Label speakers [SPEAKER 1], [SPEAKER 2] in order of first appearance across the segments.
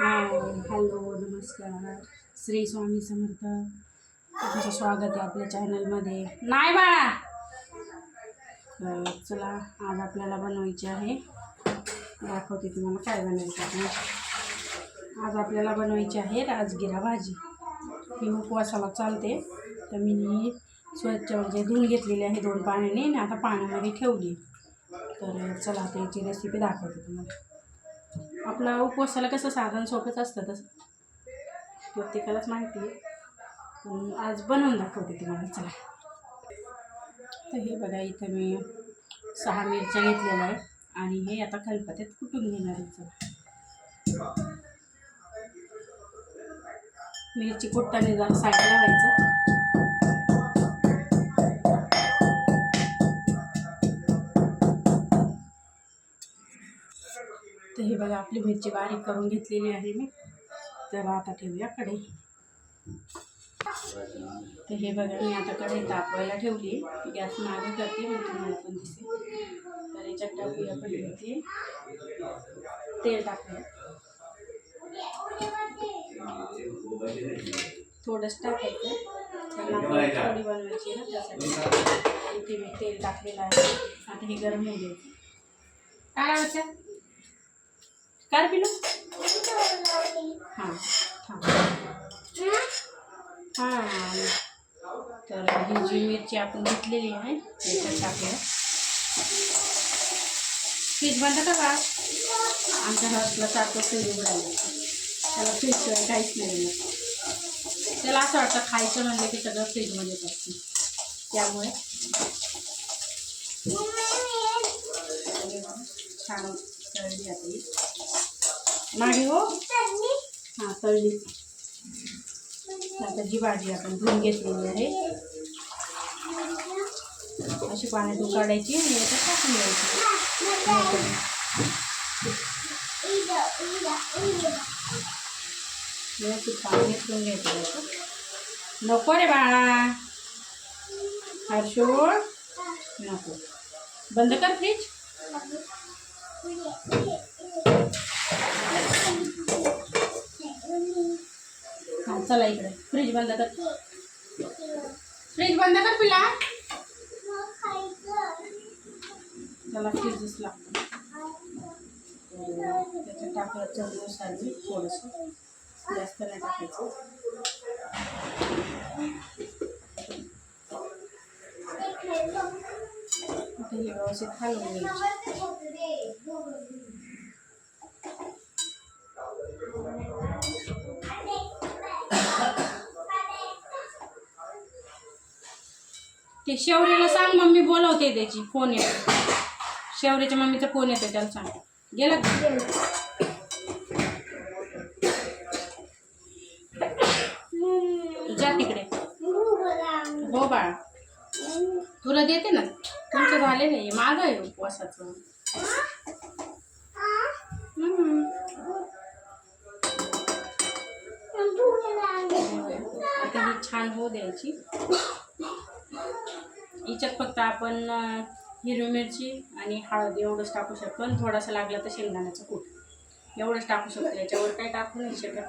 [SPEAKER 1] Hello नमस्कार. श्री स्वामी समर्थ. तुमचं स्वागत आहे आपल्या चॅनलमध्ये. नाही बाळा. तर चला आज आपल्याला बनवायचे आहे. दाखवते तुम्हाला काय बनवायचं आज आपल्याला बनवायची आहे राजगिरा भाजी. ही उपवासाला चालते. तर मी स्वच्छ म्हणजे धुवून घेतलेली आहे दोन पाण्याने. आणि आता पाण्यामध्ये ठेवली. तर चला त्याची रेसिपी दाखवते तुम्हाला. आपला उपवासाला कसं साधन सोपंच असतं तसं. प्रत्येकालाच माहिती आहे. पण आज बनवून दाखवते तुम्हाला चला. तर हे बघा इथं मी सहा मिरच्या घेतलेल्या आहे आणि हे आता खलपत्यात कुटून घेणार आहे चला. मिरची कुट्टाने जरा साईडला व्हायचं तर हे बघा आपली मिरची बारीक करून घेतलेली आहे मी। तर आता ठेवूया कढई तर हे बघा मी आता कढई तापवायला ठेवली गॅस मागे करते मग तुम्हाला पण दिसेल तर याच्यात टाकूया तेल टाकूया थोडंच टाकायचं थोडी बनवायची ना त्यासाठी इथे मी तेल टाकलेलं आहे आता हे गरम होऊ द्यायचं काय काय पिलू? हां हां. हां. तर ही जी मिरची आपण घेतलेली आहे याच्यात टाकूया. फ्रीज बंद का बा आमच्या घरातला सारखं फ्रीज उघडायला त्याला फ्रीजशिवाय काहीच नाही त्याला असं वाटतं खायचं म्हणलं की सगळं फ्रीजमध्येच असतं. त्यामुळे. छान. तळली आता ही? नाही हो हाँ तळली. आता जी भाजी आपण धुवून घेतलेली आहे. अशी पाण्यात उकाडायची आणि याच्यात टाकून द्यायची. व्यवस्थित पाणी घेतून घ्यायचं नको रे बाळा. नको. बंद कर फ्रीज हां चला इकडे. फ्रीज बंद कर. फ्रीज बंद कर पिला त्याला फ्रीजच लागतं. त्याच्या टाकलं चवीनुसार मी थोडस जास्त नाही टाकायचं. हे व्यवस्थित हलवून घ्यायची. ते शेवरीला सांग मम्मी बोलवते त्याची. फोन येतो शेवरीच्या मम्मीचा फोन येतो त्याला सांग. गेलं जा तिकडे. हो बाळा. तुला देते ना? तुमचं झाले नाही. माग आहे उपवासाचं. आता ही छान होऊ द्यायची. हिच्यात फक्त आपण हिरवी मिरची आणि हळद एवढंच टाकू शकतो आणि थोडासा लागला तर शेंगदाण्याचं कूट. एवढंच टाकू शकतो. याच्यावर काही टाकू नाही शकत.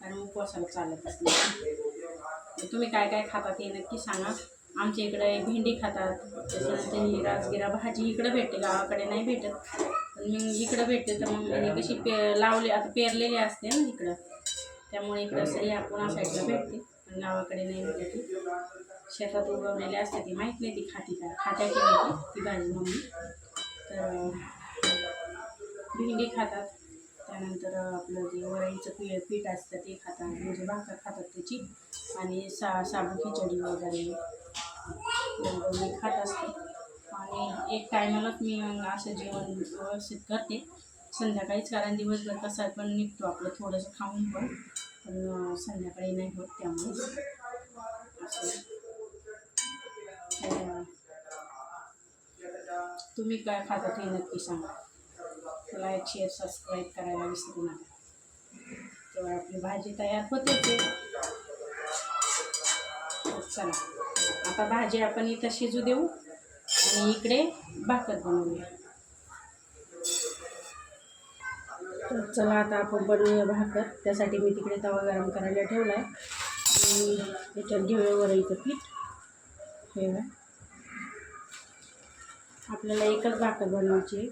[SPEAKER 1] कारण उपवासाला चालतच नाही तुम्ही काय काय खातात हे नक्की सांगा. आमच्या इकडे भेंडी खातात. त्याच्यानंतर ही राजगिरा भाजी इकडं भेटते गावाकडे नाही भेटत. पण मग इकडं भेटते तर मग मी कशी पे लावले आता पेरलेली असते ना इकडं. त्यामुळे इकडं असं या पुणा साईडला भेटते. पण गावाकडे नाही भेटते. शेतात उगवलेले असते ती माहीत नाही ती खाती का खात्या की नाही ती? भाजी मम्मी. तर भेंडी खातात. त्यानंतर आपलं जे वरणीचं पी पीठ असतं ते खातात. म्हणजे भाकर खातात त्याची. आणि सा साबू खिचडी वगैरे. मी खात असते. आणि एक टायमालाच मी असं जेवण व्यवस्थित करते. संध्याकाळीच कारण दिवसभर कसा पण निघतो आपलं थोडंसं खाऊन पण. पण संध्याकाळी नाही होत त्यामुळे असं. तुम्ही काय खाता ते नक्की सांगा. लाईक शेअर सबस्क्राईब करायला विसरू नका. तेव्हा आपली भाजी तयार होते ते. चला आता भाजी आपण इथं शिजू देऊ आणि इकडे भाकर बनवूया. तर चला आता आपण बनवूया भाकर. त्यासाठी मी तिकडे तवा गरम करायला ठेवला आहे आणि त्याच्यात घेऊया इथं पीठ. हे आपल्याला एकच भाकर बनवायची आहे.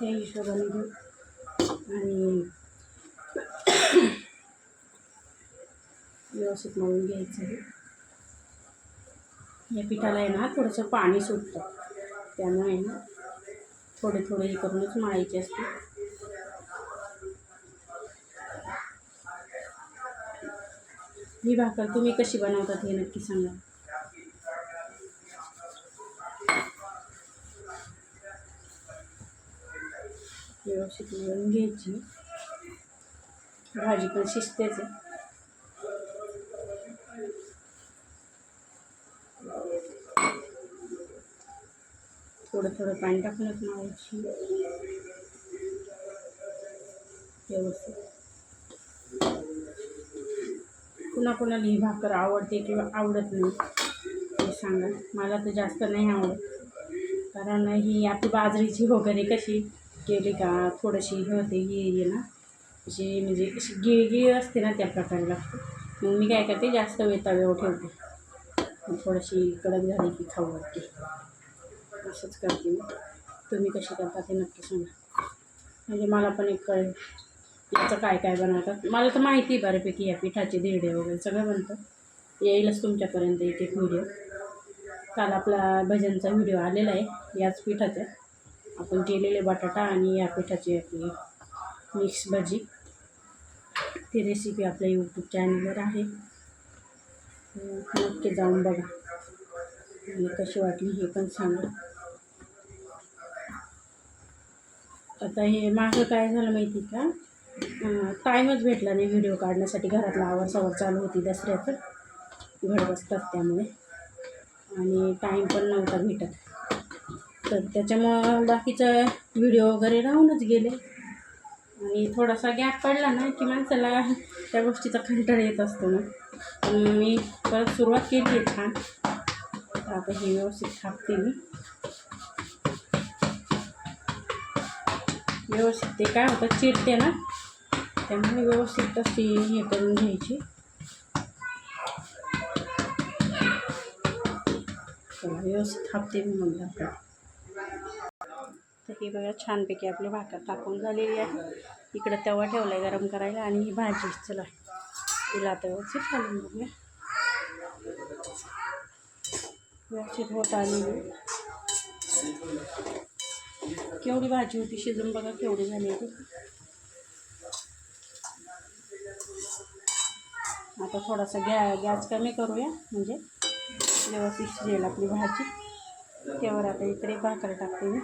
[SPEAKER 1] त्या हिशोबाने घेऊ. आणि व्यवस्थित मळून घ्यायचं आहे. या पिठाला आहे ना थोडंसं पाणी सुटतं. त्यामुळे आहे ना थोडे थोडे हे करूनच मळायचे असते ही भाकर तुम्ही कशी बनवतात हे नक्की सांगा. व्यवस्थित मळून घ्यायची. भाजी पण शिजतेच थोडं थोडं पाणी टाकूनच मावायची व्यवस्थित. कुणा कुणाला ही भाकर आवडते किंवा आवडत नाही ते सांगा. मला तर जास्त नाही आवडत. कारण ही आपली बाजरीची वगैरे कशी केली का थोडीशी हे होते ही आहे ना. अशी म्हणजे अशी गिळगिळ असते ना त्या प्रकारे लागते मग मी काय करते जास्त वेळ तव्यावर ठेवते. थोडीशी कडक झाली की खाऊ वाटते असंच करते मी. तुम्ही कशी करता ते नक्की सांगा. म्हणजे मला पण एक कळेल. याचं काय काय बनवतात. मला तर माहिती आहे बऱ्यापैकी या पिठाचे धिरडे वगैरे सगळं बनतं. येईलच तुमच्यापर्यंत एक एक व्हिडिओ काल आपला भजनचा व्हिडिओ आलेला आहे याच पिठाचा. आपण केलेले बटाटा आणि या पिठाची आपली मिक्स भाजी. ती रेसिपी आपल्या यूट्यूब चॅनलवर आहे. नक्की जाऊन बघा. आणि कशी वाटली हे पण सांगा. आता हे माझं काय झालं माहिती का? टाईमच भेटला नाही व्हिडिओ काढण्यासाठी. घरातला आवर चालू होती दसऱ्याचं. घर बसतात त्यामुळे. आणि टाईम पण नव्हता भेटत. तर त्याच्यामुळं बाकीचं व्हिडिओ वगैरे राहूनच गेले. आणि थोडासा गॅप पडला ना की माणसाला त्या गोष्टीचा कंटाळा येत असतो ना. पण मी परत सुरुवात केली आहे छान. तर आता हे व्यवस्थित थापते मी. व्यवस्थित ते काय होतं चिरते ना. त्यामुळे व्यवस्थित तशी हे करून घ्यायची. व्यवस्थित थापते मी म्हणलं ही बघा छानपैकी आपली भाकर टाकून झालेली आहे. इकडं गरम करायला आणि ही भाजी चला तिला व्यवस्थित घालून व्यवस्थित होत केवढी भाजी होती शिजून बघा, केवढी झाली होती. आता थोडासा गॅ गॅस कमी म्हणजे व्यवस्थित शिजेल आपली भाजी. त्यावर आता इकडे भाकर टाकते मी.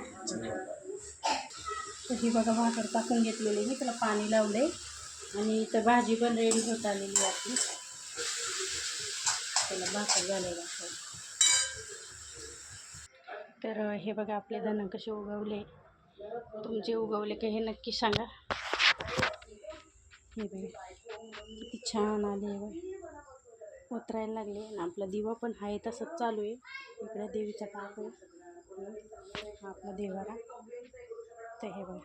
[SPEAKER 1] तर ही बघा भाकर टाकून घेतलेली मी. त्याला पाणी लावले आणि इथं भाजी पण रेडी होत आलेली आपली. त्याला भाकर झालेला तर हे बघा आपले धन कसे उगवले. तुमचे उगवले का हे नक्की सांगा. हे बघा किती छान आले उतरायला लागले. आणि आपला दिवा पण आहे तसंच चालू आहे. इकडे देवीचा पाक आहे आपला देवारा. तर हे बघा.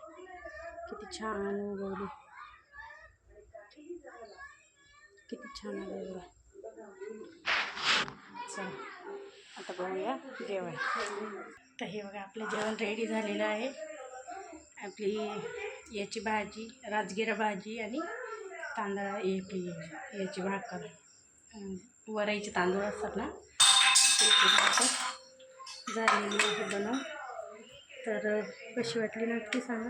[SPEAKER 1] किती छान उगवली किती छान आले बघा चला आता बघूया जेवण. तर हे बघा आपलं जेवण रेडी झालेलं आहे. आपली याची भाजी राजगिरा भाजी आणि तांदळा आपली याची भाकर. अं, वराईचे तांदूळ असतात ना त्याची भाकर. झालेली आहे बनव तर कशी वाटली नक्की सांगा.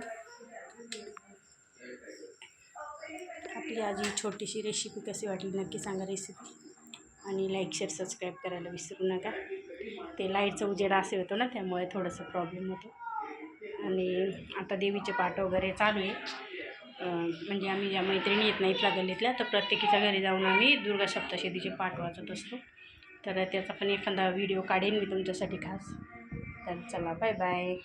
[SPEAKER 1] आपली आज ही छोटीशी रेसिपी कशी वाटली नक्की सांगा रेसिपी आणि लाईक शेअर सबस्क्राईब करायला विसरू नका. ते लाईटचा उजेड असे होतो ना त्यामुळे थोडंसं प्रॉब्लेम होतो. आणि आता देवीचे पाठ वगैरे चालू आहे. म्हणजे आम्ही ज्या मैत्रिणी येत नाहीत गल्लीतल्या तर प्रत्येकीच्या घरी जाऊन आम्ही दुर्गा सप्तशतीचे पाठ वाचत असतो. तर त्याचा पण एखादा व्हिडिओ काढेन मी तुमच्यासाठी खास. तर चला बाय बाय